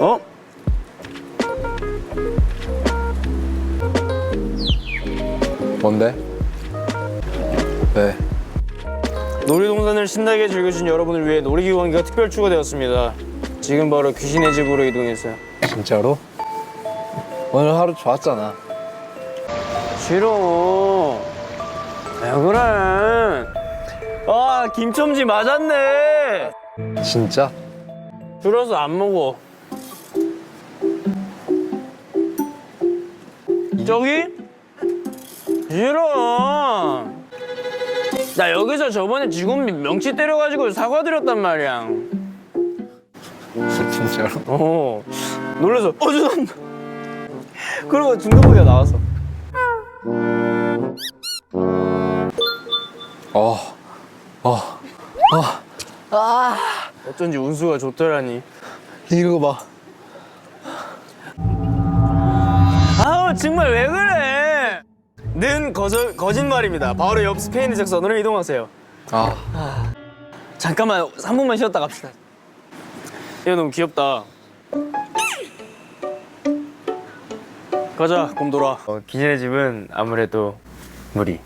어? 뭔데? 네. 놀이동산을 신나게 즐겨준 여러분을 위해 놀이기관기가 특별 추가되었습니다. 지금 바로 귀신의 집으로 이동했어요. 진짜로? 오늘 하루 좋았잖아. 싫어. 왜 그래? 아 김첨지 맞았네. 진짜? 줄여서 안 먹어. 저기? 싫어. 나 여기서 저번에 직원님 명치 때려가지고 사과드렸단 말이야. 진짜로? 어. 놀라서 어 죄송합니다. 그리고 중간부기가 나왔어. 어. 어. 어쩐지 운수가 좋더라니. 이거 봐. 정말 왜 그래? 는 거절, 거짓말입니다. 바로 옆 스페인 직선으로 이동하세요. 아. 잠깐만 3분만 쉬었다 갑시다. 얘 너무 귀엽다. 가자 곰돌아. 어, 기진의 집은 아무래도 무리.